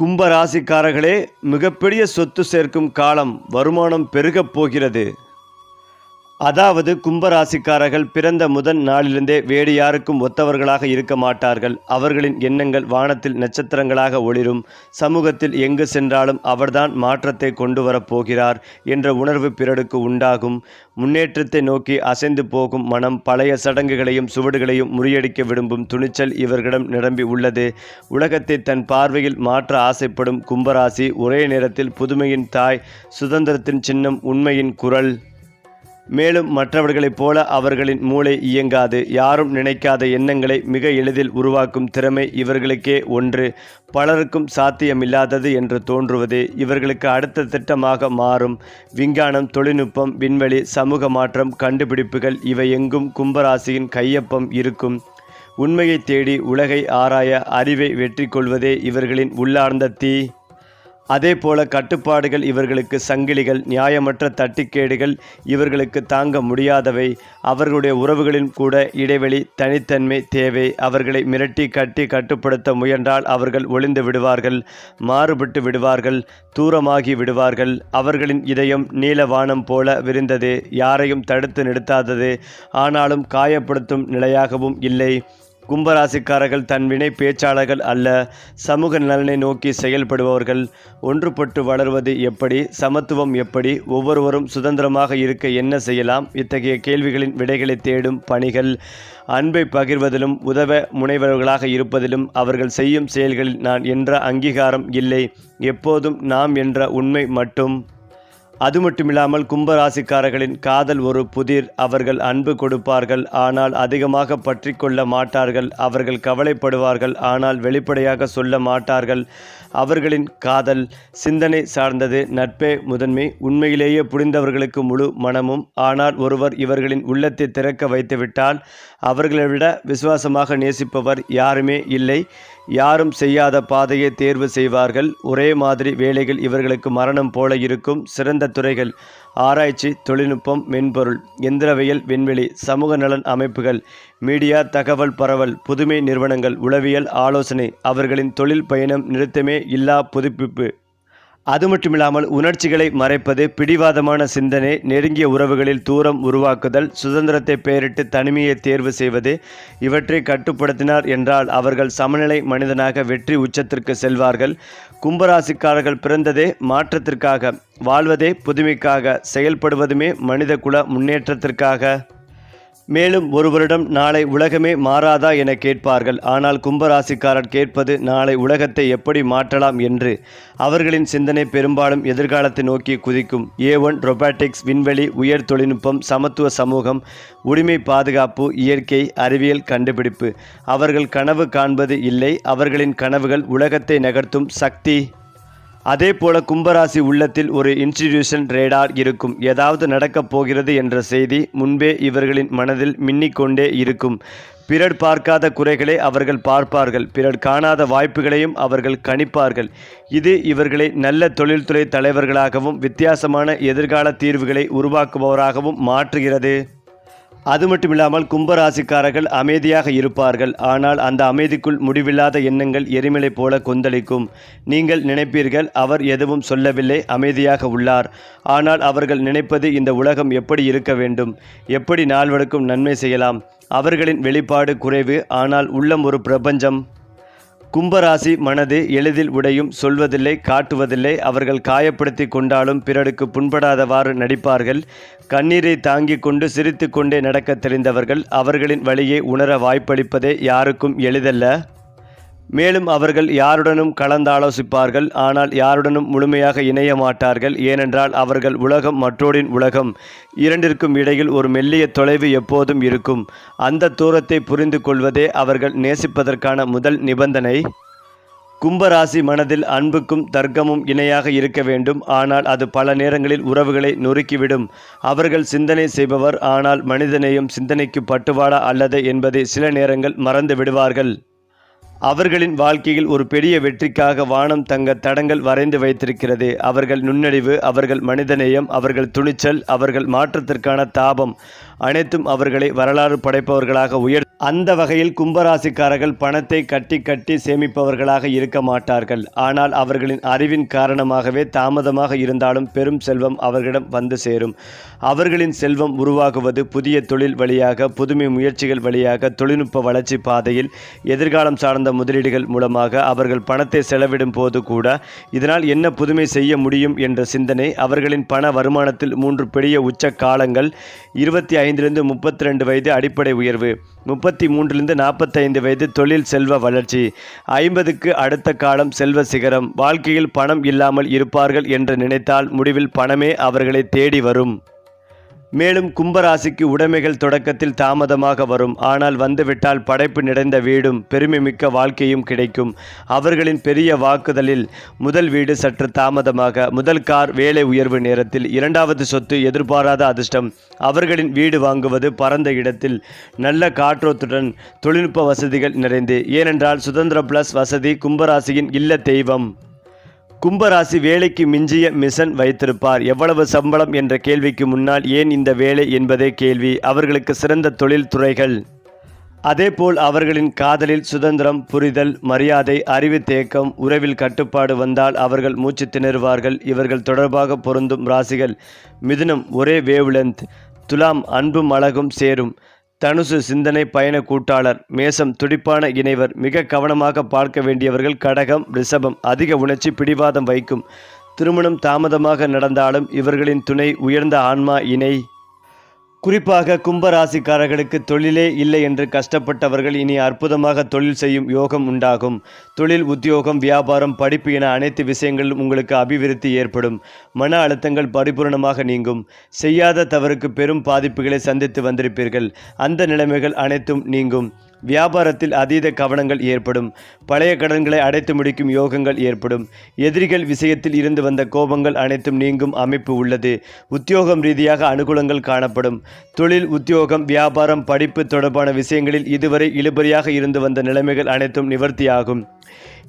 கும்பராசிக்காரர்களே மிகப்பெரிய சொத்து சேர்க்கும் காலம் வருமானம் பெருகப் போகிறது. அதாவது கும்பராசிக்காரர்கள் பிறந்த முதன் நாளிலிருந்தே வேறு யாருக்கும் ஒத்தவர்களாக இருக்க மாட்டார்கள். அவர்களின் எண்ணங்கள் வானத்தில் நட்சத்திரங்களாக ஒளிரும். சமூகத்தில் எங்கு சென்றாலும் அவர்தான் மாற்றத்தை கொண்டு வரப் போகிறார் என்ற உணர்வு பிறருக்கு உண்டாகும். முன்னேற்றத்தை நோக்கி அசைந்து போகும் மனம் பழைய சடங்குகளையும் சுவடுகளையும் முறியடிக்க விரும்பும் துணிச்சல் இவர்களிடம் நிரம்பி உள்ளது. உலகத்தை தன் பார்வையில் மாற்ற ஆசைப்படும் கும்பராசி ஒரே நேரத்தில் புதுமையின் தாய் சுதந்திரத்தின் சின்னம் உண்மையின் குரல். மேலும் மற்றவர்களைப் போல அவர்களின் மூளை இயங்காது யாரும் நினைக்காத எண்ணங்களை மிக எளிதில் உருவாக்கும் திறமை இவர்களுக்கே ஒன்று. பலருக்கும் சாத்தியமில்லாதது என்று தோன்றுவது இவர்களுக்கு அடுத்த திட்டமாக மாறும். விஞ்ஞானம் தொழில்நுட்பம் விண்வெளி சமூக மாற்றம் கண்டுபிடிப்புகள் இவை எங்கும் கும்பராசியின் கையொப்பம் இருக்கும். உண்மையை தேடி உலகை ஆராய அறிவை வெற்றி கொள்வதே இவர்களின் உள்ளார்ந்த தீ. அதே போல கட்டுப்பாடுகள் இவர்களுக்கு சங்கிலிகள் நியாயமற்ற தட்டிக்கேடுகள் இவர்களுக்கு தாங்க முடியாதவை. அவர்களுடைய உறவுகளின் கூட இடைவெளி தனித்தன்மை தேவை. அவர்களை மிரட்டி கட்டி கட்டுப்படுத்த முயன்றால் அவர்கள் ஒளிந்து விடுவார்கள் மாறுபட்டு விடுவார்கள் தூரமாகி விடுவார்கள். அவர்களின் இதயம் நீலவானம் போல விரிந்தது யாரையும் தடுத்து நிறுத்தாதது. ஆனாலும் காயப்படுத்தும் நிலையாகவும் இல்லை. கும்பராசிக்காரர்கள் தன் வினை பேச்சாளர்கள் அல்ல சமூக நலனை நோக்கி செயல்படுபவர்கள். ஒன்றுபட்டு வளர்வது எப்படி சமத்துவம் எப்படி ஒவ்வொருவரும் சுதந்திரமாக இருக்க என்ன செய்யலாம்? இத்தகைய கேள்விகளின் விடைகளை தேடும் பணிகள் அன்பை பகிர்வதிலும் உதவ முனைவர்களாக இருப்பதிலும் அவர்கள் செய்யும் செயல்களில் நான் என்ற அங்கீகாரம் இல்லை. எப்போதும் நாம் என்ற உண்மை மட்டும். அது மட்டுமில்லாமல் கும்பராசிக்காரர்களின் காதல் ஒரு புதிர். அவர்கள் அன்பு கொடுப்பார்கள். ஆனால் அதிகமாக பற்றி கொள்ள மாட்டார்கள். அவர்கள் கவலைப்படுவார்கள். ஆனால் வெளிப்படையாக சொல்ல மாட்டார்கள். அவர்களின் காதல் சிந்தனை சார்ந்தது. நட்பே முதன்மை. உண்மையிலேயே புரிந்தவர்களுக்கு முழு மனமும். ஆனால் ஒருவர் இவர்களின் உள்ளத்தை திறக்க வைத்துவிட்டால் அவர்களை விட விசுவாசமாக நேசிப்பவர் யாருமே இல்லை. யாரும் செய்யாத பாதையை தேர்வு செய்வார்கள். ஒரே மாதிரி வேலைகள் இவர்களுக்கு மரணம் போல இருக்கும். சிறந்த துறைகள் ஆராய்ச்சி தொழில்நுட்பம் மென்பொருள் எந்திரவியல் விண்வெளி சமூக நலன் அமைப்புகள் மீடியா தகவல் பரவல் புதுமை நிறுவனங்கள் உளவியல் ஆலோசனை அவர்களின் தொழில் பயணம் நிறுத்தமே இல்லா புதுப்பிப்பு. அது மட்டுமில்லாமல் உணர்ச்சிகளை மறைப்பது பிடிவாதமான சிந்தனை நெருங்கிய உறவுகளில் தூரம் உருவாக்குதல் சுதந்திரத்தை பெயரிட்டு தனிமையை தேர்வு செய்வது இவற்றை கட்டுப்படுத்தினார் என்றால் அவர்கள் சமநிலை மனிதனாக வெற்றி உச்சத்திற்கு செல்வார்கள். கும்பராசிக்காரர்கள் பிறந்ததே மாற்றத்திற்காக வாழ்வதே புதுமைக்காக செயல்படுவதுமே மனித குல முன்னேற்றத்திற்காக. மேலும் ஒருவரிடம் நாளை உலகமே மாறாதா என கேட்பார்கள். ஆனால் கும்பராசிக்காரர் கேட்பது நாளை உலகத்தை எப்படி மாற்றலாம் என்று அவர்களின் சிந்தனை பெரும்பாலும் எதிர்காலத்தை நோக்கி குதிக்கும். ஏ ஒன் ரொபாட்டிக்ஸ் விண்வெளி உயர் தொழில்நுட்பம் சமத்துவ சமூகம் உரிமை பாதுகாப்பு இயற்கை அறிவியல் கண்டுபிடிப்பு. அவர்கள் கனவு காண்பது இல்லை. அவர்களின் கனவுகள் உலகத்தை நகர்த்தும் சக்தி அதே போல கும்பராசி உள்ளத்தில் ஒரு இன்ஸ்டிடியூஷன் ரேடார் இருக்கும். ஏதாவது நடக்கப் போகிறது என்ற செய்தி முன்பே இவர்களின் மனதில் மின்னிக்கொண்டே இருக்கும். பிறர் பார்க்காத குறைகளை அவர்கள் பார்ப்பார்கள். பிறர் காணாத வாய்ப்புகளையும் அவர்கள் கணிப்பார்கள். இது இவர்களை நல்ல தொழில்துறை தலைவர்களாகவும் வித்தியாசமான எதிர்கால தீர்வுகளை உருவாக்குபவராகவும் மாற்றுகிறது. அது மட்டுமில்லாமல் கும்பராசிக்காரர்கள் அமைதியாக இருப்பார்கள். ஆனால் அந்த அமைதிக்குள் முடிவில்லாத எண்ணங்கள் எரிமலை போல கொந்தளிக்கும். நீங்கள் நினைப்பீர்கள் அவர் எதுவும் சொல்லவில்லை அமைதியாக உள்ளார். ஆனால் அவர்கள் நினைப்பது இந்த உலகம் எப்படி இருக்க வேண்டும்? எப்படி நால்வருக்கும் நன்மை செய்யலாம்? அவர்களின் வெளிப்பாடு குறைவு ஆனால் உள்ளம் ஒரு பிரபஞ்சம். கும்பராசி மனது எளிதில் உடையும் சொல்வதில்லை காட்டுவதில்லை. அவர்கள் காயப்படுத்தி கொண்டாலும் பிறருக்கு புண்படாதவாறு நடிப்பார்கள். கண்ணீரை தாங்கிக் கொண்டு சிரித்து கொண்டே நடக்க தெரிந்தவர்கள் அவர்களின் வழியை உணர வாய்ப்பளிப்பதே யாருக்கும் எளிதல்ல. மேலும் அவர்கள் யாருடனும் கலந்தாலோசிப்பார்கள் ஆனால் யாருடனும் முழுமையாக இணைய மாட்டார்கள். ஏனென்றால் அவர்கள் உலகம் மற்றோரின் உலகம். இரண்டிற்கும் இடையில் ஒரு மெல்லிய தொலைவு எப்போதும் இருக்கும். அந்த தூரத்தை புரிந்து கொள்வதே அவர்கள் நேசிப்பதற்கான முதல் நிபந்தனை. கும்பராசி மனதில் அன்புக்கும் தர்க்கமும் இணையாக இருக்க வேண்டும். ஆனால் அது பல நேரங்களில் உறவுகளை நொறுக்கிவிடும். அவர்கள் சிந்தனை செய்பவர் ஆனால் மனிதநேயம் சிந்தனைக்கு பட்டுவாடா அல்லது என்பதை சில நேரங்கள் மறந்து விடுவார்கள். அவர்களின் வாழ்க்கையில் ஒரு பெரிய வெற்றிக்காக வானம் தங்க தடங்கள் வரைந்து வைத்திருக்கிறது. அவர்கள் நுண்ணறிவு அவர்கள் மனிதநேயம் அவர்கள் துணிச்சல் அவர்கள் மாற்றத்திற்கான தாபம் அனைத்தும் அவர்களை வரலாறு படைப்பவர்களாக உயர் அந்த வகையில் கும்பராசிக்காரர்கள் பணத்தை கட்டி கட்டி சேமிப்பவர்களாக இருக்க மாட்டார்கள். ஆனால் அவர்களின் அறிவின் காரணமாகவே தாமதமாக இருந்தாலும் பெரும் செல்வம் அவர்களிடம் வந்து சேரும். அவர்களின் செல்வம் உருவாகுவது புதிய தொழில் வழியாக புதுமை முயற்சிகள் வழியாக தொழில்நுட்ப வளர்ச்சி பாதையில் எதிர்காலம் சார்ந்த முதலீடுகள் மூலமாக அவர்கள் பணத்தை செலவிடும் போது கூட இதனால் என்ன புதுமை செய்ய முடியும் என்ற சிந்தனை அவர்களின் பண வருமானத்தில் மூன்று பெரிய உச்ச காலங்கள் இருபத்தி ஐந்திலிருந்து முப்பத்தி ரெண்டு வயது அடிப்படை உயர்வு முப்பத்தி மூன்றிலிருந்து நாற்பத்தைந்து வயது தொழில் செல்வ வளர்ச்சி ஐம்பதுக்கு அடுத்த காலம் செல்வ சிகரம் வாழ்க்கையில் பணம் இல்லாமல் இருப்பார்கள் என்று நினைத்தால் முடிவில் பணமே அவர்களை தேடி வரும். மேலும் கும்பராசிக்கு உடைமைகள் தொடக்கத்தில் தாமதமாக வரும். ஆனால் வந்துவிட்டால் படைப்பு நிறைந்த வீடும் பெருமைமிக்க வாழ்க்கையும் கிடைக்கும். அவர்களின் பெரிய வாக்குதலில் முதல் வீடு சற்று தாமதமாக முதல் கார் வேலை உயர்வு நேரத்தில் இரண்டாவது சொத்து எதிர்பாராத அதிர்ஷ்டம். அவர்களின் வீடு வாங்குவது பரந்த இடத்தில் நல்ல காற்றோத்துடன் தொழில்நுட்ப வசதிகள் நிறைந்து. ஏனென்றால் சுதந்திர பிளஸ் வசதி கும்பராசியின் இல்ல தெய்வம். கும்பராசி வேலைக்கு மிஞ்சிய மிஷன் வைத்திருப்பார். எவ்வளவு சம்பளம் என்ற கேள்விக்கு முன்னால் ஏன் இந்த வேலை என்பதே கேள்வி. அவர்களுக்கு சிறந்த தொழில் துறைகள் அதேபோல் அவர்களின் காதலில் சுதந்திரம் புரிதல் மரியாதை அறிவு தேக்கம் உறவில் கட்டுப்பாடு வந்தால் அவர்கள் மூச்சு திணறுவார்கள். இவர்கள் தொடர்பாக பொருந்தும் ராசிகள் மிதுனம் ஒரே வேவ்லென்த் துலாம் அன்பும் அழகும் சேரும். தனுசு சிந்தனை பயண கூட்டாளர் மேசம் துடிப்பான இணைவர் மிக கவனமாக பார்க்க வேண்டியவர்கள் கடகம் ரிஷபம் அதிக உணர்ச்சி பிடிவாதம் வைக்கும். திருமணம் தாமதமாக நடந்தாலும் இவர்களின் துணை உயர்ந்த ஆன்மா இணை. குறிப்பாக கும்பராசிக்காரர்களுக்கு தொழிலே இல்லை என்று கஷ்டப்பட்டவர்கள் இனி அற்புதமாக தொழில் செய்யும் யோகம் உண்டாகும். தொழில் உத்தியோகம் வியாபாரம் படிப்பு என அனைத்து விஷயங்களிலும் உங்களுக்கு அபிவிருத்தி ஏற்படும். மன அழுத்தங்கள் பரிபூர்ணமாக நீங்கும். செய்யாத தவறுக்கு பெரும் பாதிப்புகளை சந்தித்து வந்திருப்பீர்கள். அந்த நிலைமைகள் அனைத்தும் நீங்கும். வியாபாரத்தில் அதீத கவனங்கள் ஏற்படும். பழைய கடன்களை அடைத்து முடிக்கும் யோகங்கள் ஏற்படும். எதிரிகள் விஷயத்தில் இருந்து வந்த கோபங்கள் அனைத்தும் நீங்கும் அமைப்பு உள்ளது. உத்தியோகம் ரீதியாக அனுகூலங்கள் காணப்படும். தொழில் உத்தியோகம் வியாபாரம் படிப்பு தொடர்பான விஷயங்களில் இதுவரை இழுபறியாக இருந்து வந்த நிலைமைகள் அனைத்தும் நிவர்த்தியாகும்.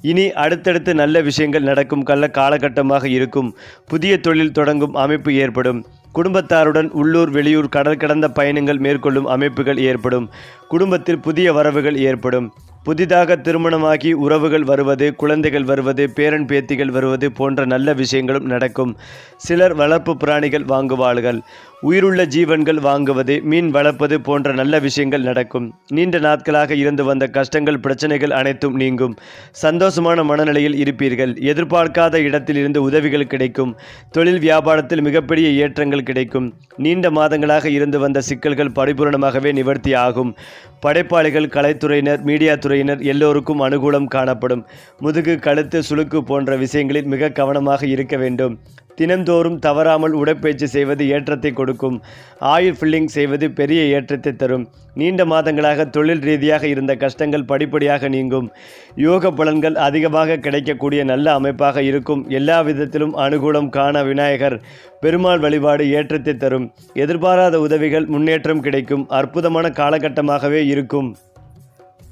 இனி அடுத்தடுத்து நல்ல விஷயங்கள் நடக்கும் கள்ள காலகட்டமாக இருக்கும். புதிய தொழில் தொடங்கும் அமைப்பு ஏற்படும். குடும்பத்தாருடன் உள்ளூர் வெளியூர் கடல் கடந்த பயணங்கள் மேற்கொள்ளும் அமைப்புகள் ஏற்படும். குடும்பத்தில் புதிய வரவுகள் ஏற்படும். புதிதாக திருமணமாகி உறவுகள் வருவது குழந்தைகள் வருவது பேரன் பேத்திகள் வருவது போன்ற நல்ல விஷயங்களும் நடக்கும். சிலர் வளர்ப்பு பிராணிகள் வாங்குவார்கள் உயிருள்ள ஜீவன்கள் வாங்குவது மீன் வளர்ப்பது போன்ற நல்ல விஷயங்கள் நடக்கும். நீண்ட நாட்களாக இருந்து வந்த கஷ்டங்கள் பிரச்சனைகள் அனைத்தும் நீங்கும். சந்தோஷமான மனநிலையில் இருப்பீர்கள். எதிர்பார்க்காத இடத்தில் இருந்து உதவிகள் கிடைக்கும். தொழில் வியாபாரத்தில் மிகப்பெரிய ஏற்றங்கள் கிடைக்கும். நீண்ட மாதங்களாக இருந்து வந்த சிக்கல்கள் பரிபூரணமாகவே நிவர்த்தி ஆகும். படைப்பாளிகள் கலைத்துறையினர் மீடியா துறையினர் எல்லோருக்கும் அனுகூலம் காணப்படும். முதுகு கழுத்து சுளுக்கு போன்ற விஷயங்களில் மிக கவனமாக இருக்க வேண்டும். தினந்தோறும் தவறாமல் உடற்பயிற்சி செய்வது ஏற்றத்தை கொடுக்கும். ஆயுள் ஃபில்லிங் செய்வது பெரிய ஏற்றத்தை தரும். நீண்ட மாதங்களாக தொழில் ரீதியாக இருந்த கஷ்டங்கள் படிப்படியாக நீங்கும். யோக பலன்கள் அதிகமாக கிடைக்கக்கூடிய நல்ல அமைப்பாக இருக்கும். எல்லா விதத்திலும் அனுகூலம் காண விநாயகர் பெருமாள் வழிபாடு ஏற்றத்தை தரும். எதிர்பாராத உதவிகள் முன்னேற்றம் கிடைக்கும். அற்புதமான காலகட்டமாகவே இருக்கும்.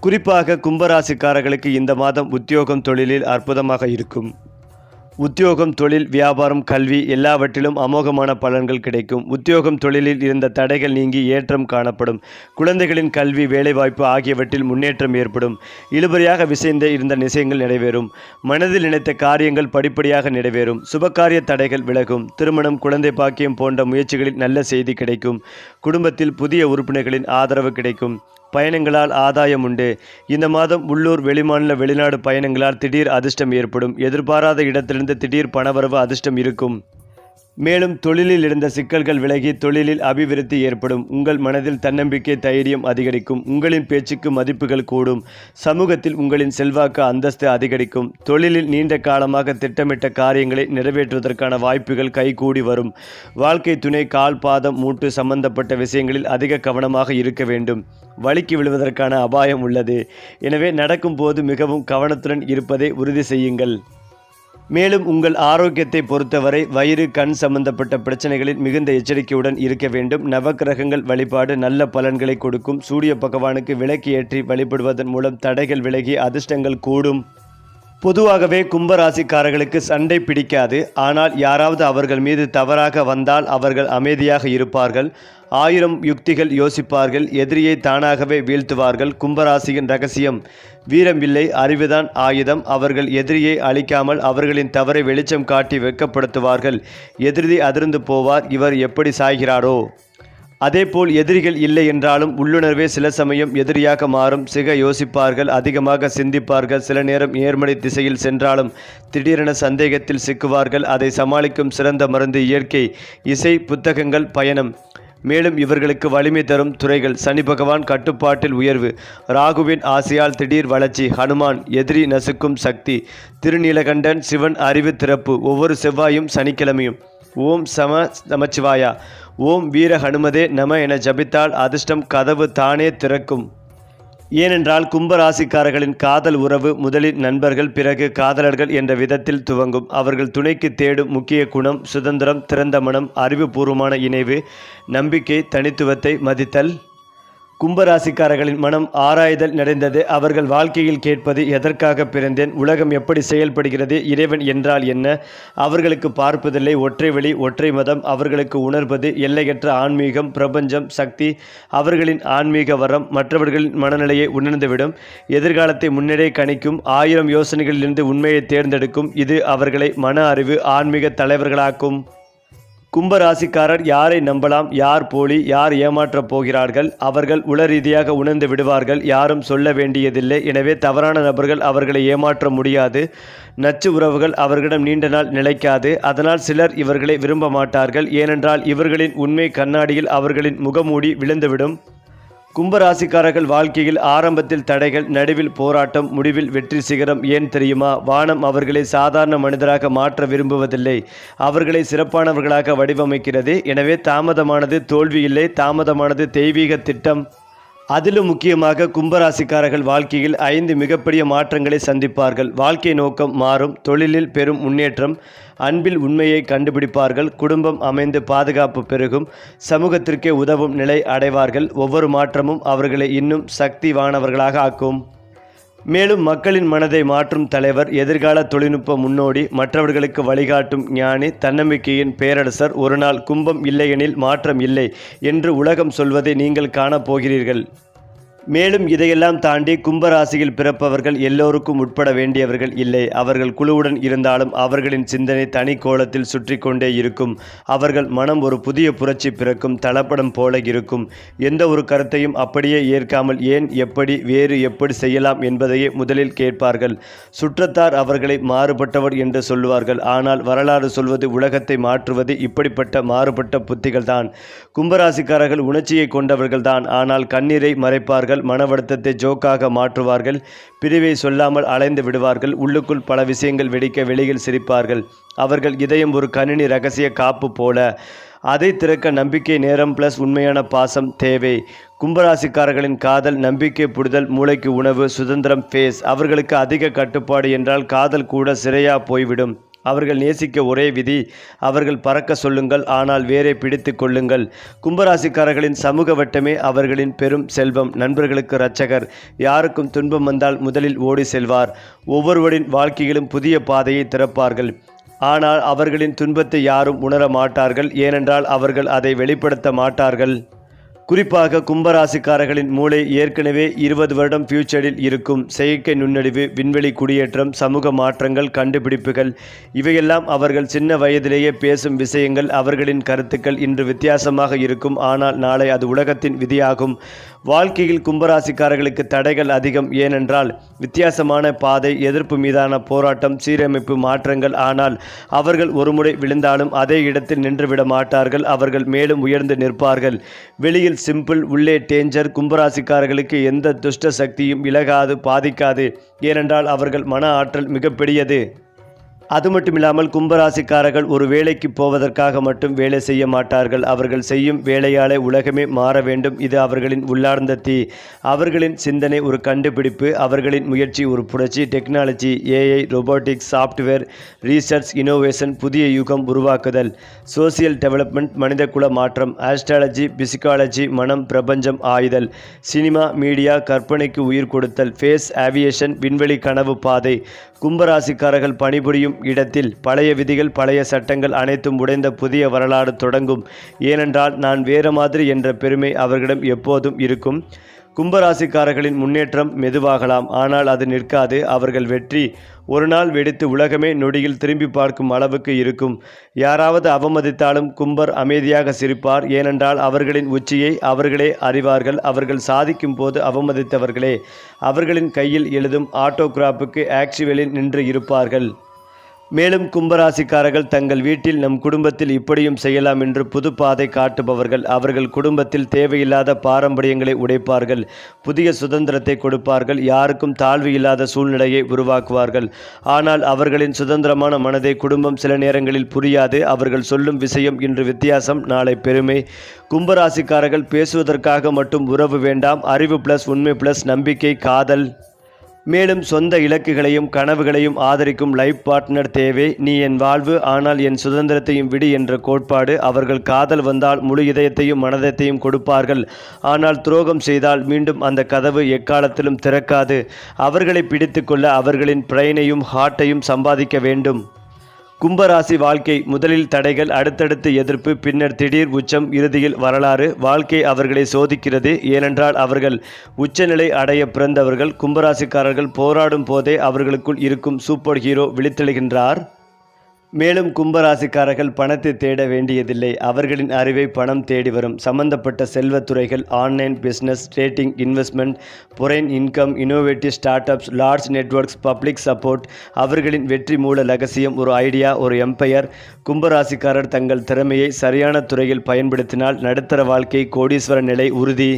குறிப்பாக கும்பராசிக்காரர்களுக்கு இந்த மாதம் உத்தியோகம் தொழிலில் அற்புதமாக இருக்கும். உத்தியோகம் தொழில் வியாபாரம் கல்வி எல்லாவற்றிலும் அமோகமான பலன்கள் கிடைக்கும். உத்தியோகம் தொழிலில் இருந்த தடைகள் நீங்கி ஏற்றம் காணப்படும். குழந்தைகளின் கல்வி வேலைவாய்ப்பு ஆகியவற்றில் முன்னேற்றம் ஏற்படும். இழுபறியாக விசைந்த இருந்த நிசயங்கள் நிறைவேறும். மனதில் நினைத்த காரியங்கள் படிப்படியாக நிறைவேறும். சுபகாரிய தடைகள் விலகும். திருமணம் குழந்தை பாக்கியம் போன்ற முயற்சிகளில் நல்ல செய்தி கிடைக்கும். குடும்பத்தில் புதிய உறுப்பினர்களின் ஆதரவு கிடைக்கும். பயணங்களால் ஆதாயம் உண்டு. இந்த மாதம் உள்ளூர் வெளிமாநில வெளிநாடு பயணங்களால் திடீர் அதிர்ஷ்டம் ஏற்படும். எதிர்பாராத இடத்திலிருந்து திடீர் பணவரவு அதிர்ஷ்டம் இருக்கும். மேலும் தொழிலில் இருந்த சிக்கல்கள் விலகி தொழிலில் அபிவிருத்தி ஏற்படும். உங்கள் மனதில் தன்னம்பிக்கை தைரியம் அதிகரிக்கும். உங்களின் பேச்சுக்கு மதிப்புகள் கூடும். சமூகத்தில் உங்களின் செல்வாக்கு அந்தஸ்து அதிகரிக்கும். தொழிலில் நீண்ட காலமாக திட்டமிட்ட காரியங்களை நிறைவேற்றுவதற்கான வாய்ப்புகள் கைகூடி வரும். வாழ்க்கை துணை கால் பாதம் மூட்டு சம்பந்தப்பட்ட விஷயங்களில் அதிக கவனமாக இருக்க வேண்டும். வழுக்கி விழுவதற்கான அபாயம் உள்ளது. எனவே நடக்கும்போது மிகவும் கவனத்துடன் இருப்பதை உறுதி செய்யுங்கள். மேலும் உங்கள் ஆரோக்கியத்தை பொறுத்தவரை வயிறு கண் சம்பந்தப்பட்ட பிரச்சனைகளில் மிகுந்த எச்சரிக்கையுடன் இருக்க வேண்டும். நவக்கிரகங்கள் வழிபாடு நல்ல பலன்களை கொடுக்கும். சூரிய பகவானுக்கு விளக்கு ஏற்றி வழிபடுவதன் மூலம் தடைகள் விலகி அதிர்ஷ்டங்கள் கூடும். பொதுவாகவே கும்பராசிக்காரர்களுக்கு சண்டை பிடிக்காது. ஆனால் யாராவது அவர்கள் மீது தவறாக வந்தால் அவர்கள் அமைதியாக இருப்பார்கள். ஆயிரம் யுக்திகள் யோசிப்பார்கள். எதிரியை தானாகவே வீழ்த்துவார்கள். கும்பராசியின் ரகசியம் வீரமில்லை அறிவுதான் ஆயுதம். அவர்கள் எதிரியை அழிக்காமல் அவர்களின் தவறை வெளிச்சம் காட்டி வெட்கப்படுத்துவார்கள். எதிரி அதிர்ந்து போவார். இவர் எப்படி சாய்கிறாரோ? அதேபோல் எதிரிகள் இல்லை என்றாலும் உள்ளுணர்வே சில சமயம் எதிரியாக மாறும். சிக யோசிப்பார்கள் அதிகமாக சிந்திப்பார்கள். சில நேரம் நேர்மறை திசையில் சென்றாலும் திடீரென சந்தேகத்தில் சிக்குவார்கள். அதை சமாளிக்கும் சிறந்த மருந்து இயற்கை இசை புத்தகங்கள் பயணம். மேலும் இவர்களுக்கு வலிமை தரும் துறைகள். சனி பகவான் கட்டுப்பாட்டில் உயர்வு. ராகுவின் ஆசையால் திடீர் வளர்ச்சி. ஹனுமான் எதிரி நசுக்கும் சக்தி. திருநீலகண்டன் சிவன் அறிவு திறப்பு. ஒவ்வொரு செவ்வாயும் சனிக்கிழமையும். ஓம் சம நமச்சிவாயா. ஓம் வீர ஹனுமதே நம என ஜபித்தால் அதிர்ஷ்டம் கதவு தானே திறக்கும். ஏனென்றால் கும்பராசிக்காரர்களின் காதல் உறவு முதலில் நண்பர்கள் பிறகு காதலர்கள் என்ற விதத்தில் துவங்கும். அவர்கள் துணைக்கு தேடும் முக்கிய குணம் சுதந்திரம் திறந்த மனம் அறிவுபூர்வமான இணைவு நம்பிக்கை தனித்துவத்தை மதித்தல். கும்பராசிக்காரர்களின் மனம் ஆராய்தல் நிறைந்தது. அவர்கள் வாழ்க்கையில் கேட்பது எதற்காக பிறந்தேன்? உலகம் எப்படி செயல்படுகிறது? இறைவன் என்றால் என்ன? அவர்களுக்கு பார்ப்பதில்லை. ஒற்றை வழி ஒற்றை மதம் அவர்களுக்கு உணர்வது எல்லையற்ற ஆன்மீகம் பிரபஞ்சம் சக்தி. அவர்களின் ஆன்மீக வரம் மற்றவர்களின் மனநிலையை உணர்ந்துவிடும். எதிர்காலத்தை முன்னரே கணிக்கும். ஆயிரம் யோசனைகளிலிருந்து உண்மையை தேர்ந்தெடுக்கும். இது அவர்களை மன அறிவு ஆன்மீக தலைவர்களாக்கும். கும்பராசிக்காரர் யாரை நம்பலாம் யார் போலி யார் ஏமாற்றப் போகிறார்கள் அவர்கள் உள ரீதியாக உணர்ந்து விடுவார்கள் யாரும் சொல்ல வேண்டியதில்லை. எனவே தவறான நபர்கள் அவர்களை ஏமாற்ற முடியாது. நச்சு உறவுகள் அவர்களிடம் நீண்ட நாள் நிலைக்காது. அதனால் சிலர் இவர்களை விரும்ப மாட்டார்கள். ஏனென்றால் இவர்களின் உண்மை கண்ணாடியில் அவர்களின் முகமூடி விழுந்துவிடும். கும்பராசிக்காரர்கள் வாழ்க்கையில் ஆரம்பத்தில் தடைகள் நடுவில் போராட்டம் முடிவில் வெற்றி சிகரம் ஏன் தெரியுமா? வானம் அவர்களை சாதாரண மனிதராக மாற்ற விரும்புவதில்லை. அவர்களை சிறப்பானவர்களாக வடிவமைக்கிறது. எனவே தாமதமானது தோல்வி இல்லை தாமதமானது தெய்வீக திட்டம். அதிலும் முக்கியமாக கும்பராசிக்காரர்கள் வாழ்க்கையில் ஐந்து மிகப்பெரிய மாற்றங்களை சந்திப்பார்கள். வாழ்க்கை நோக்கம் மாறும். தொழிலில் பெரும் முன்னேற்றம் அன்பில் உண்மையை கண்டுபிடிப்பார்கள். குடும்பம் அமைந்து பாதுகாப்பு பெருகும். சமூகத்திற்கே உதவும் நிலை அடைவார்கள். ஒவ்வொரு மாற்றமும் அவர்களை இன்னும் சக்திவானவர்களாக ஆக்கும். மேலும் மக்களின் மனதை மாற்றும் தலைவர் எதிர்கால தொழில்நுட்ப முன்னோடி மற்றவர்களுக்கு வழிகாட்டும் ஞானி தன்னம்பிக்கையின் பேரரசர் ஒரு நாள் கும்பம் இல்லையெனில் மாற்றம் இல்லை என்று உலகம் சொல்வதை நீங்கள் காணப்போகிறீர்கள் மேலும் இதையெல்லாம் தாண்டி கும்பராசியில் பிறப்பவர்கள் எல்லோருக்கும் உட்பட வேண்டியவர்கள் இல்லை. அவர்கள் குழுவுடன் இருந்தாலும் அவர்களின் சிந்தனை தனி கோலத்தில் சுற்றி கொண்டே இருக்கும். அவர்கள் மனம் ஒரு புதிய புரட்சி பிறக்கும் தளப்படம் போல இருக்கும். எந்த ஒரு கருத்தையும் அப்படியே ஏற்காமல் ஏன் எப்படி வேறு எப்படி செய்யலாம் என்பதையே முதலில் கேட்பார்கள். சுற்றத்தார் அவர்களை மாறுபட்டவர் என்று சொல்லுவார்கள். ஆனால் வரலாறு சொல்வது உலகத்தை மாற்றுவது இப்படிப்பட்ட மாறுபட்ட புத்திகள்தான். கும்பராசிக்காரர்கள் உணர்ச்சியை கொண்டவர்கள்தான். ஆனால் கண்ணீரை மறைப்பார்கள். மன வருத்தத்தை ஜோக்காக மாற்றுவார்கள் பிரிவை சொல்லாமல் அலைந்து விடுவார்கள் உள்ளுக்குள் பல விஷயங்கள் வெடிக்க வெளியில் சிரிப்பார்கள். அவர்கள் இதயம் ஒரு கணினி ரகசிய காப்பு போல. அதை திறக்க நம்பிக்கை நேரம் பிளஸ் உண்மையான பாசம் தேவை. கும்பராசிக்காரர்களின் காதல் நம்பிக்கை புடுதல் மூளைக்கு உணவு சுதந்திரம் ஃபேஸ் அவர்களுக்கு அதிக கட்டுப்பாடு என்றால் காதல் கூட சிறையா போய்விடும். அவர்கள் நேசிக்க ஒரே விதி அவர்கள் பறக்க சொல்லுங்கள் ஆனால் வேறே பிடித்து கொள்ளுங்கள். கும்பராசிக்காரர்களின் சமூக வட்டமே அவர்களின் பெரும் செல்வம். நண்பர்களுக்கு இரட்சகர். யாருக்கும் துன்பம் வந்தால் முதலில் ஓடி செல்வார். ஒவ்வொருவரின் வாழ்க்கையிலும் புதிய பாதையை திறப்பார்கள். ஆனால் அவர்களின் துன்பத்தை யாரும் உணர மாட்டார்கள் ஏனென்றால் அவர்கள் அதை வெளிப்படுத்த மாட்டார்கள். குறிப்பாக கும்பராசிக்காரர்களின் மூளை ஏற்கனவே இருபது வருடம் ஃபியூச்சரில் இருக்கும். செயற்கை நுண்ணறிவு விண்வெளி குடியேற்றம் சமூக மாற்றங்கள் கண்டுபிடிப்புகள் இவையெல்லாம் அவர்கள் சின்ன வயதிலேயே பேசும் விஷயங்கள். அவர்களின் கருத்துக்கள் இன்று வித்தியாசமாக இருக்கும். ஆனால் நாளை அது உலகத்தின் விதியாகும். வாழ்க்கையில் கும்பராசிக்காரர்களுக்கு தடைகள் அதிகம். ஏனென்றால் வித்தியாசமான பாதை எதிர்ப்பு மீதான போராட்டம் சீரமைப்பு மாற்றங்கள் ஆனால் அவர்கள் ஒருமுறை விழுந்தாலும் அதே இடத்தில் நின்றுவிட மாட்டார்கள். அவர்கள் மேலும் உயர்ந்து நிற்பார்கள். வெளியில் சிம்பிள் உள்ளே டேஞ்சர் கும்பராசிக்காரர்களுக்கு எந்த துஷ்ட சக்தியும் இலகாது பாதிக்காது. ஏனென்றால் அவர்கள் மன ஆற்றல் மிகப்பெரியது. அது மட்டும் இல்லாமல் கும்பராசிக்காரர்கள் ஒரு வேலைக்கு போவதற்காக மட்டும் வேலை செய்ய மாட்டார்கள். அவர்கள் செய்யும் வேலையாலே உலகமே மாற வேண்டும். இது அவர்களின் உள்ளார்ந்த தீ. அவர்களின் சிந்தனை ஒரு கண்டுபிடிப்பு. அவர்களின் முயற்சி ஒரு புரட்சி. Technology AI robotics software research innovation புதிய யுகம் உருவாக்குதல். சோசியல் டெவலப்மெண்ட் மனிதகுல மாற்றம் ஆஸ்ட்ராலஜி பிசிக்காலஜி மனம் பிரபஞ்சம் ஆயுதல். சினிமா மீடியா கற்பனைக்கு உயிர் கொடுத்தல். ஃபேஸ் ஆவியேஷன் விண்வெளி கனவு பாதை. கும்பராசிக்காரர்கள் பணிபுரியும் இடத்தில் பழைய விதிகள் பழைய சட்டங்கள் அனைத்தும் உடைந்த புதிய வரலாறு தொடங்கும். ஏனென்றால் நான் வேறு மாதிரி என்ற பெருமை அவர்களிடம் எப்போதும் இருக்கும். கும்பராசிக்காரர்களின் முன்னேற்றம் மெதுவாகலாம். ஆனால் அது நிற்காது. அவர்கள் வெற்றி ஒரு நாள் வெடித்து உலகமே நொடியில் திரும்பி பார்க்கும் அளவுக்கு இருக்கும். யாராவது அவமதித்தாலும் கும்பர் அமைதியாக சிரிப்பார். ஏனென்றால் அவர்களின் உச்சியை அவர்களே அறிவார்கள். அவர்கள் சாதிக்கும் போது அவமதித்தவர்களே. அவர்களின் கையில் எழுதும் ஆட்டோகிராஃபுக்கு ஆக்சுவலில் நின்று இருப்பார்கள். மேலும் கும்பராசிக்காரர்கள் தங்கள் வீட்டில் நம் குடும்பத்தில் இப்படியும் செய்யலாம் என்று புது பாதை காட்டுபவர்கள். அவர்கள் குடும்பத்தில் தேவையில்லாத பாரம்பரியங்களை உடைப்பார்கள். புதிய சுதந்திரத்தை கொடுப்பார்கள். யாருக்கும் தாழ்வு இல்லாத சூழ்நிலையை உருவாக்குவார்கள். ஆனால் அவர்களின் சுதந்திரமான மனதை குடும்பம் சில நேரங்களில் புரியாது. அவர்கள் சொல்லும் விஷயம் இன்று வித்தியாசம் நாளை பெருமை. கும்பராசிக்காரர்கள் பேசுவதற்காக மட்டும் உறவு வேண்டாம். அறிவு பிளஸ் உண்மை பிளஸ் நம்பிக்கை காதல். மேலும் சொந்த இலக்குகளையும் கனவுகளையும் ஆதரிக்கும் லைஃப் பார்ட்னர் தேவை. நீ என் வாழ்வு ஆனால் என் சுதந்திரத்தையும் விடு என்ற கோட்பாடு. அவர்கள் காதல் வந்தால் முழு இதயத்தையும் மனதத்தையும் கொடுப்பார்கள். ஆனால் துரோகம் செய்தால் மீண்டும் அந்த கதவு எக்காலத்திலும் திறக்காது. அவர்களை பிடித்துக்கொள்ள அவர்களின் பிரெயினையும் ஹார்ட்டையும் சம்பாதிக்க வேண்டும். கும்பராசி வாழ்க்கை முதலில் தடைகள் அடுத்தடுத்து எதிர்ப்பு பின்னர் திடீர் உச்சம் இறுதியில் வரலாறு. வாழ்க்கை அவர்களை சோதிக்கிறது. ஏனென்றால் அவர்கள் உச்சநிலை அடைய பிறந்தவர்கள். கும்பராசிக்காரர்கள் போராடும் போதே அவர்களுக்குள் இருக்கும் சூப்பர் ஹீரோ விழித்தெழுகின்றார். மேலும் கும்பராசிக்காரர்கள் பணத்தை தேட வேண்டியதில்லை. அவர்களின் அறிவை பணம் தேடி வரும். சம்பந்தப்பட்ட செல்வத்துறைகள் online business rating investment புரைன் income innovative startups large networks public support அவர்களின் வெற்றி மூல ரகசியம் ஒரு ஐடியா ஒரு எம்பையர் கும்பராசிக்காரர் தங்கள் திறமையை சரியான துறையில் பயன்படுத்தினால் நடுத்தர வாழ்க்கை கோடீஸ்வர நிலை உறுதி.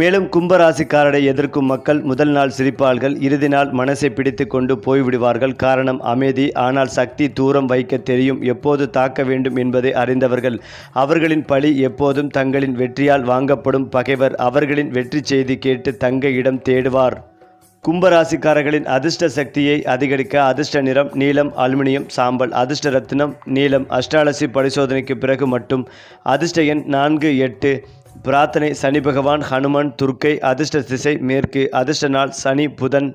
மேலும் கும்பராசிக்காரரை எதிர்க்கும் மக்கள் முதல் நாள் சிரிப்பார்கள் இறுதி நாள் மனசை பிடித்து கொண்டு போய்விடுவார்கள். காரணம் அமைதி ஆனால் சக்தி தூரம் வைக்க தெரியும். எப்போது தாக்க வேண்டும் என்பதை அறிந்தவர்கள். அவர்களின் பழி எப்போதும் தங்களின் வெற்றியால் வாங்கப்படும். பகைவர் அவர்களின் வெற்றி செய்தி கேட்டு தங்க இடம் தேடுவார். கும்பராசிக்காரர்களின் அதிர்ஷ்ட சக்தியை அதிகரிக்க அதிர்ஷ்ட நிறம் நீலம் அலுமினியம் சாம்பல் அதிர்ஷ்ட ரத்தினம் நீலம் அஷ்டாலசி பரிசோதனைக்கு பிறகு மட்டும். அதிர்ஷ்ட எண் நான்கு எட்டு. பிரார்த்தனை சனி பகவான் ஹனுமான் துர்க்கை அதிர்ஷ்ட திசை மேற்கு அதிர்ஷ்ட நாள் சனி புதன்.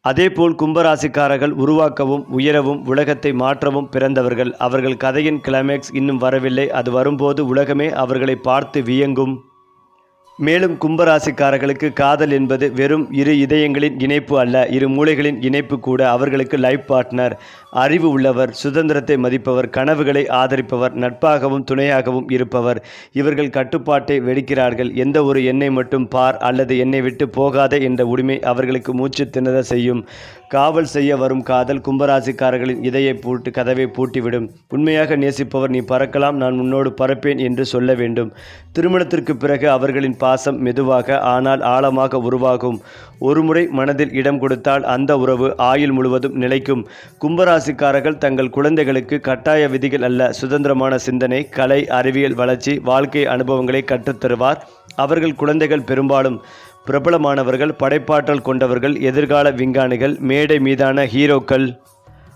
அதேபோல் கும்பராசிக்காரர்கள் உருவாக்கவும் உயரவும் உலகத்தை மாற்றவும் பிறந்தவர்கள். அவர்கள் கதையின் கிளைமேக்ஸ் இன்னும் வரவில்லை. அது வரும்போது உலகமே அவர்களை பார்த்து வியங்கும். மேலும் கும்பராசிக்காரர்களுக்கு காதல் என்பது வெறும் இரு இதயங்களின் இணைப்பு அல்ல இரு மூளைகளின் இணைப்பு கூட அவர்களுக்கு லைஃப் பார்ட்னர் அறிவு உள்ளவர் சுதந்திரத்தை மதிப்பவர் கனவுகளை ஆதரிப்பவர் நட்பாகவும் துணையாகவும் இருப்பவர். இவர்கள் கட்டுப்பாட்டை வெடிக்கிறார்கள். எந்த ஒரு எண்ணெய் மட்டும் பார் அல்லது என்னை விட்டு போகாத என்ற உரிமை அவர்களுக்கு மூச்சு திணற செய்யும். காவல் செய்ய வரும் காதல் கும்பராசிக்காரர்களின் இதயை பூட்டு கதவை பூட்டிவிடும். உண்மையாக நேசிப்பவர் நீ பறக்கலாம் நான் உன்னோடு பறப்பேன் என்று சொல்ல வேண்டும். திருமணத்திற்கு பிறகு அவர்களின் பாசம் மெதுவாக ஆனால் ஆழமாக உருவாகும். ஒருமுறை மனதில் இடம் கொடுத்தால் அந்த உறவு ஆயுள் முழுவதும் நிலைக்கும். கும்பராசிக்காரர்கள் தங்கள் குழந்தைகளுக்கு கட்டாய விதிகள் அல்ல. சுதந்திரமான சிந்தனை கலை அறிவியல் வளர்ச்சி வாழ்க்கை அனுபவங்களை கற்றுத்தருவார் அவர்கள் குழந்தைகள் பெரும்பாலும் பிரபலமானவர்கள் படைப்பாற்றல் கொண்டவர்கள் எதிர்கால விஞ்ஞானிகள் மேடை மீதான ஹீரோக்கள்.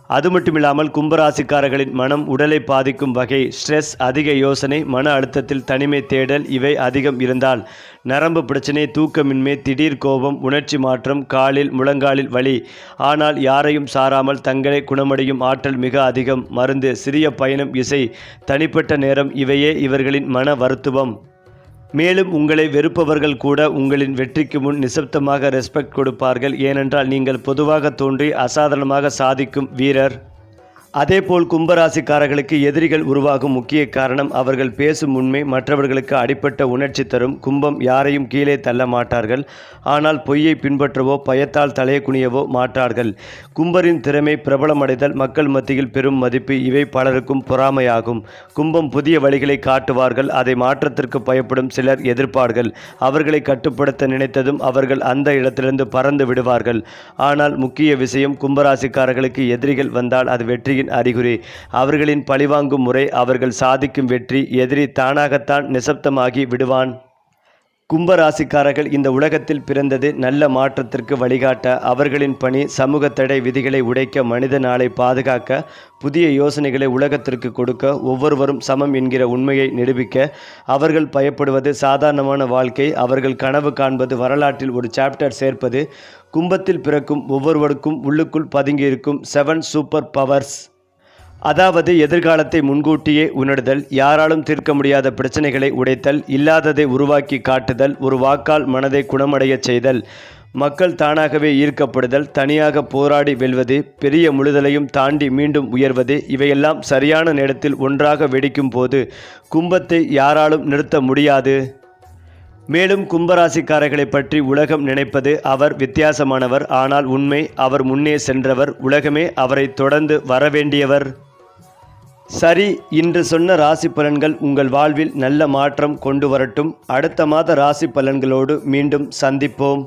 அது மட்டுமில்லாமல் கும்பராசிக்காரர்களின் மனம் உடலை பாதிக்கும் வகை ஸ்ட்ரெஸ் அதிக யோசனை மன அழுத்தத்தில் தனிமை தேடல் இவை அதிகம் இருந்தால் நரம்பு பிரச்சனை தூக்கமின்மை திடீர் கோபம் உணர்ச்சி மாற்றம் காலில் முழங்காலில் வலி. ஆனால் யாரையும் சாராமல் தங்களை குணமடையும் ஆற்றல் மிக அதிகம். மருந்து சிறிய பயணம் இசை தனிப்பட்ட நேரம் இவையே இவர்களின் மன வருத்துவம். மேலும் உங்களை வெறுப்பவர்கள் கூட உங்களின் வெற்றிக்கு முன் நிசப்தமாக ரெஸ்பெக்ட் கொடுப்பார்கள். ஏனென்றால் நீங்கள் பொதுவாக தோன்றி அசாதாரணமாக சாதிக்கும் வீரர். அதேபோல் கும்பராசிக்காரர்களுக்கு எதிரிகள் உருவாகும் முக்கிய காரணம் அவர்கள் பேசும் உண்மை மற்றவர்களுக்கு அடிப்பட்ட உணர்ச்சி தரும். கும்பம் யாரையும் கீழே தள்ள மாட்டார்கள். ஆனால் பொய்யை பின்பற்றவோ பயத்தால் தலையை குனியவோ மாட்டார்கள். கும்பரின் திறமை பிரபலமடைதல் மக்கள் மத்தியில் பெரும் மதிப்பு இவை பலருக்கும் பொறாமையாகும். கும்பம் புதிய வழிகளை காட்டுவார்கள் அதை மாற்றத்திற்கு பயப்படும் சிலர் எதிர்ப்பார்கள். அவர்களை கட்டுப்படுத்த நினைத்ததும் அவர்கள் அந்த இடத்திலிருந்து பறந்து விடுவார்கள். ஆனால் முக்கிய விஷயம் கும்பராசிக்காரர்களுக்கு எதிரிகள் வந்தால் அது வெற்றியின் அறிகுறி. அவர்களின் பழிவாங்கும் முறை அவர்கள் சாதிக்கும் வெற்றி எதிரி தானாகத்தான் நிசப்தமாகி விடுவான். கும்பராசிக்காரர்கள் இந்த உலகத்தில் பிறந்தது நல்ல மாற்றத்திற்கு வழிகாட்ட அவர்களின் பணி சமூக தடை விதிகளை உடைக்க மனித நாளை பாதுகாக்க புதிய யோசனைகளை உலகத்திற்கு கொடுக்க ஒவ்வொருவரும் சமம் என்கிற உண்மையை நிரூபிக்க அவர்கள் பயப்படுவது சாதாரணமான வாழ்க்கை அவர்கள் கனவு காண்பது வரலாற்றில் ஒரு சாப்டர் சேர்ப்பது கும்பத்தில் பிறக்கும் ஒவ்வொருவருக்கும் உள்ளுக்குள் பதுங்கியிருக்கும் செவன் சூப்பர் பவர்ஸ் அதாவது எதிர்காலத்தை முன்கூட்டியே உணர்தல் யாராலும் தீர்க்க முடியாத பிரச்சனைகளை உடைத்தல் இல்லாததை உருவாக்கி காட்டுதல் ஒரு வாக்கால் மனதை குணமடையச் செய்தல் மக்கள் தானாகவே ஈர்க்கப்படுதல் தனியாக போராடி வெல்வது பெரிய முழுதலையும் தாண்டி மீண்டும் உயர்வது இவையெல்லாம் சரியான நேரத்தில் ஒன்றாக வெடிக்கும் போது கும்பத்தை யாராலும் நிறுத்த முடியாது. மேலும் கும்பராசிக்காரர்களை பற்றி உலகம் நினைப்பது அவர் வித்தியாசமானவர் ஆனால் உண்மை அவர் முன்னே சென்றவர் உலகமே அவரை தொடர்ந்து வரவேண்டியவர். சரி இன்று சொன்ன ராசி பலன்கள் உங்கள் வாழ்வில் நல்ல மாற்றம் கொண்டு வரட்டும். அடுத்த மாத ராசி பலன்களோடு மீண்டும் சந்திப்போம்.